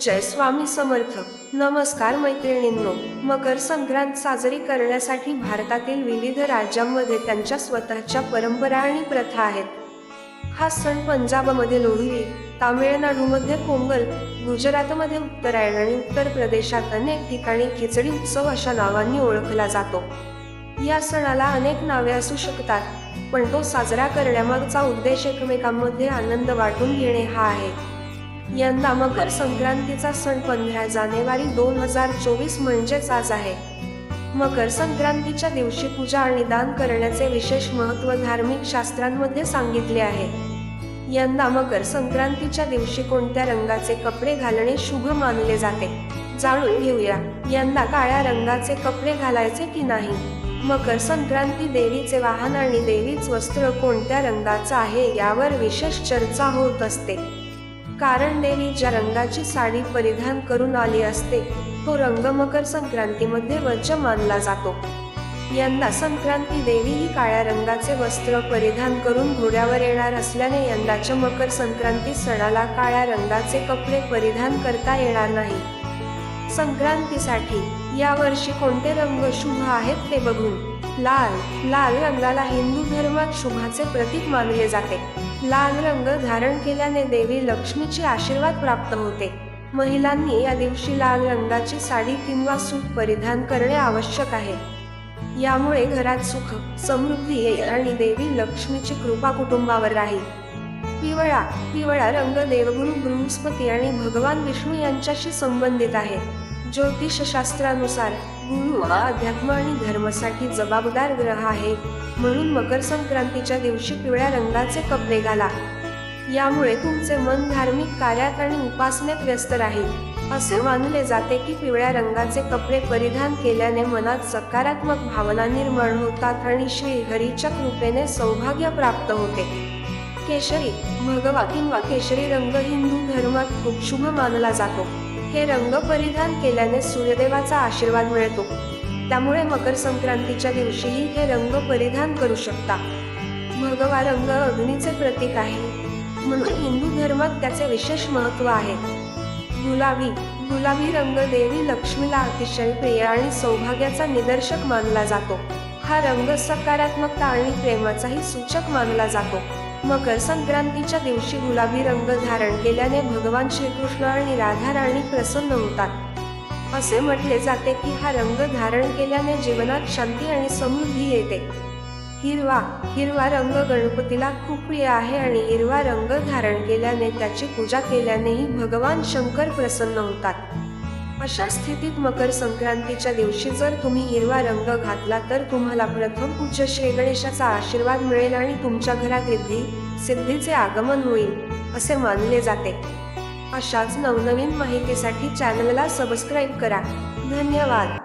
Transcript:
जय स्वामी समर्थ. नमस्कार मैत्रिणींनो. मकर संक्रांत साजरी करण्यासाठी भारतातील विविध राज्यांमध्ये त्यांच्या स्वतःच्या परंपरा आणि प्रथा आहेत. हा सण पंजाबमध्ये लोहरी तामिळनाडूमध्ये पोंगल गुजरातमध्ये उत्तरायण आणि उत्तर प्रदेशात अनेक ठिकाणी खिचडी उत्सव अशा नावांनी ओळखला जातो. या सणाला अनेक नावे असू शकतात पण तो साजरा करण्यामागचा उद्देश एकमेकांमध्ये आनंद वाटून घेणे हा आहे. यंदा मकर संक्रांतीचा सण पंधरा जानेवारी दोन हजार चोवीस म्हणजेच आज आहे. मकर संक्रांतीच्या दिवशी पूजा आणि दान करण्याचे विशेष महत्त्व धार्मिक शास्त्रांमध्ये सांगितले आहे. यंदा मकर संक्रांतीच्या दिवशी कोणत्या रंगाचे कपडे घालणे शुभ मानले जाते जाणून घेऊया. यंदा काळ्या रंगाचे कपडे घालायचे की नाही? मकर संक्रांती देवीचे वाहन आणि देवीच वस्त्र कोणत्या रंगाचं आहे यावर विशेष चर्चा होत असते. कारण देवी ज्या रंगाची साडी परिधान करून आली असते तो रंग मकर संक्रांतीमध्ये वज्र मानला जातो. यंदा संक्रांती देवी ही काळ्या रंगाचे वस्त्र परिधान करून घोड्यावर येणार असल्याने यंदाच्या मकर संक्रांती सणाला काळ्या रंगाचे कपडे परिधान करता येणार नाही. संक्रांतीसाठी यावर्षी कोणते रंग शुभ आहेत ते बघून लाल लाल रंगाला हिंदू धर्मात शुभाचे प्रतीक मानले जाते. लाल रंग धारण केल्याने देवी लक्ष्मीची आशीर्वाद प्राप्त होते. महिलांनी या दिवशी लाल रंगाची साडी किंवा सूट परिधान करणे आवश्यक आहे. यामुळे घरात सुख समृद्धी येईल आणि देवी लक्ष्मीची कृपा कुटुंबावर राहील. पिवळा पिवळा रंग देवगुरु बृहस्पती आणि भगवान विष्णू यांच्याशी संबंधित आहे. ज्योतिषशास्त्रानुसार गुरु हा अध्यात्म आणि धर्मासाठी जबाबदार ग्रह आहे. म्हणून मकर संक्रांतीच्या दिवशी पिवळ्या रंगाचे कपडे घाला यामुळे तुमचे मन धार्मिक कार्यात आणि उपासनेत व्यस्त राहील. असे मानले जाते की पिवळ्या रंगाचे कपडे परिधान केल्याने मनात सकारात्मक भावना निर्माण होतात आणि श्री हरीच्या कृपेने सौभाग्य प्राप्त होते. केशरी भगवा किंवा केशरी रंग हिंदू धर्मात खूप शुभ मानला जातो. हे रंग परिधान केल्याने सूर्यदेवाचा आशीर्वाद मिळतो. त्यामुळे मकर संक्रांतीच्या दिवशीही हे रंग परिधान करू शकता. भगवा रंग अग्नीचे प्रतीक आहे. म्हणून हिंदू धर्मात त्याचे विशेष महत्त्व आहे. गुलाबी गुलाबी रंग देवी लक्ष्मीला अतिशय प्रिय आणि सौभाग्याचा निदर्शक मानला जातो. हा रंग सकारात्मकता आणि प्रेमाचाही सूचक मानला जातो. मकर संक्रांतीच्या दिवशी गुलाबी रंग धारण केल्याने भगवान श्रीकृष्ण आणि राधा राणी प्रसन्न होतात. असे म्हटले जाते की हा रंग धारण केल्याने जीवनात शांती आणि समृद्धी येते. हिरवा हिरवा रंग गणपतीला खूप प्रिय आहे आणि हिरवा रंग धारण केल्याने त्याची पूजा केल्यानेही भगवान शंकर प्रसन्न होतात. अशा स्थितीत मकर संक्रांतीच्या दिवशी जर तुम्ही हिरवा रंग घातला तर तुम्हाला प्रथम पूज्य श्री गणेशाचा आशीर्वाद मिळेल आणि तुमच्या घरात रिद्धी सिद्धीचे आगमन होईल असे मानले जाते. अशाच नवनवीन माहितीसाठी चॅनलला सबस्क्राईब करा. धन्यवाद.